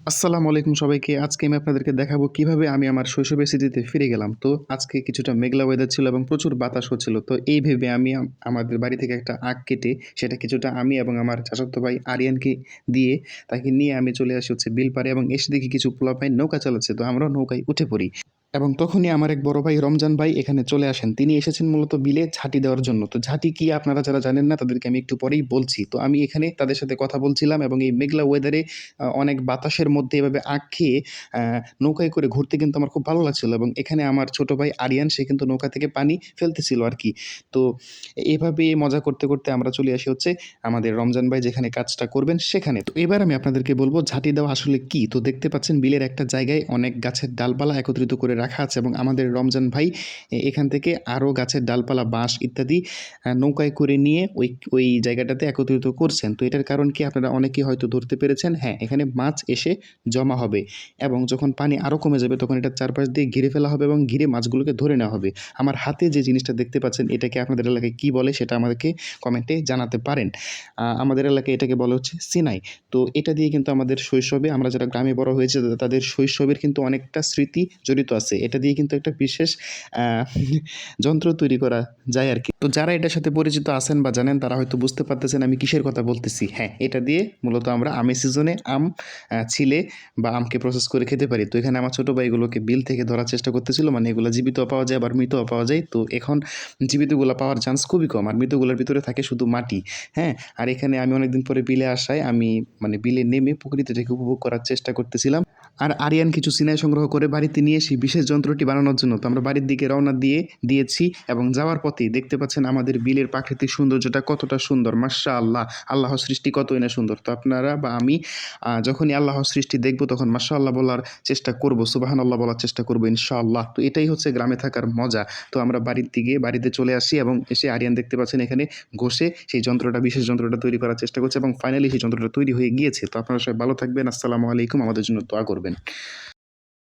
আসসালামু আলাইকুম সবাইকে। আজকে আমি আপনাদেরকে দেখাবো কীভাবে আমি আমার শৈশবের স্মৃতিতে ফিরে গেলাম। তো আজকে কিছুটা মেঘলা ওয়েদার ছিল এবং প্রচুর বাতাস হচ্ছিল। তো এই ভেবে আমি আমাদের বাড়ি থেকে একটা আগ কেটে সেটা কিছুটা আমি এবং আমার চাচাতো ভাই আরিয়ানকে দিয়ে তাকে নিয়ে আমি চলে আসি হচ্ছে বিল পাড়ে এবং এসে দেখি কিছু পোলাপাই নৌকা চালাচ্ছে। তো আমরাও নৌকায় উঠে পড়ি। এবং তখনই আমার এক বড় ভাই রমজান ভাই এখানে চলে আসেন। তিনি এসেছেন মূলত বিলে ঝাঁটি দেওয়ার জন্য। তো ঝাঁটি কি আপনারা যারা জানেন না, তাদেরকে আমি একটু পরেই বলছি। তো আমি এখানে তাদের সাথে কথা বলছিলাম এবং এই মেঘলা ওয়েদারে অনেক বাতাসের মধ্যে এভাবে আঁক খেয়ে নৌকায় করে ঘুরতে কিন্তু আমার খুব ভালো লাগছিল এবং এখানে আমার ছোট ভাই আরিয়ান, সে কিন্তু নৌকা থেকে পানি ফেলতেছিল আর কি। তো এভাবে মজা করতে করতে আমরা চলে আসি হচ্ছে আমাদের রমজান ভাই যেখানে কাজটা করবেন সেখানে। তো এবার আমি আপনাদেরকে বলব ঝাঁটি দেওয়া আসলে কি? তো দেখতে পাচ্ছেন বিলের একটা জায়গায় অনেক গাছের ডালপালা একত্রিত করে রাখা আছে এবং আমাদের রমজান ভাই এখান থেকে আরও গাছের ডালপালা, বাঁশ ইত্যাদি নৌকায় করে নিয়ে ওই ওই জায়গাটাতে একত্রিত করছেন। তো এটার কারণ কি আপনারা অনেকেই হয়তো ধরতে পেরেছেন? হ্যাঁ এখানে মাছ এসে জমা হবে এবং যখন পানি আরও কমে যাবে তখন এটা চারপাশ দিয়ে ঘিরে ফেলা হবে এবং ঘিরে মাছগুলোকে ধরে নেওয়া হবে। আমার হাতে যে জিনিসটা দেখতে পাচ্ছেন এটাকে আপনাদের এলাকায় কী বলে সেটা আমাদেরকে কমেন্টে জানাতে পারেন। আমাদের এলাকায় এটাকে বলা হচ্ছে সিনাই। তো এটা দিয়ে কিন্তু আমাদের শৈশবে আমরা যারা গ্রামে বড় হয়েছে তাদের শৈশবের কিন্তু অনেকটা স্মৃতি জড়িত আছে। এটা দিয়ে কিন্তু একটা বিশেষ যন্ত্র তৈরি করা যায় আর কি। তো যারা এটার সাথে পরিচিত আছেন বা জানেন, তারা হয়তো বুঝতে পারতেছেন আমি কিসের কথা বলতেছি। হ্যাঁ এটা দিয়ে মূলত আমরা আমের সিজনে আম ছিলে বা আমকে প্রসেস করে খেতে পারি। তো এখানে আমার ছোটো ভাইগুলোকে বিল থেকে ধরার চেষ্টা করতেছিল। মানে এগুলো জীবিত পাওয়া যায়, আবার মৃতও পাওয়া যায়। তো এখন জীবিতগুলো পাওয়ার চান্স খুবই কম। আর মৃতগুলোর ভিতরে থাকে শুধু মাটি। হ্যাঁ আর এখানে আমি অনেকদিন পরে বিলে আসায় আমি মানে বিলে নেমে প্রকৃতিটাকে উপভোগ করার চেষ্টা করতেছিলাম। আর আরিয়ান কিছু সিনাই সংগ্রহ করে বাড়িতে নিয়ে এসে বিশেষ যন্ত্রটি বানানোর জন্য তো আমরা বাড়ির দিকে রওনা দিয়ে দিয়েছি এবং যাওয়ার পথেই দেখতে পাচ্ছেন আমাদের বিলের প্রাকৃতিক সৌন্দর্যটা কতটা সুন্দর মাশা আল্লাহ আল্লাহর সৃষ্টি কতই না সুন্দর। তো আপনারা বা আমি যখনই আল্লাহর সৃষ্টি দেখব তখন মাশা আল্লাহ বলার চেষ্টা করব সুবাহান আল্লাহ বলার চেষ্টা করব, ইনশাআল্লাহ। তো এটাই হচ্ছে গ্রামে থাকার মজা। তো আমরা বাড়ির দিকে, বাড়িতে চলে আসি এবং এসে আরিয়ান দেখতে পাচ্ছেন এখানে ঘষে সেই যন্ত্রটা, বিশেষ যন্ত্রটা তৈরি করার চেষ্টা করছে এবং ফাইনালি সেই যন্ত্রটা তৈরি হয়ে গিয়েছে। তো আপনারা সবাই ভালো থাকবেন। আসসালামু আলাইকুম। আমাদের জন্য দোয়া করবেন।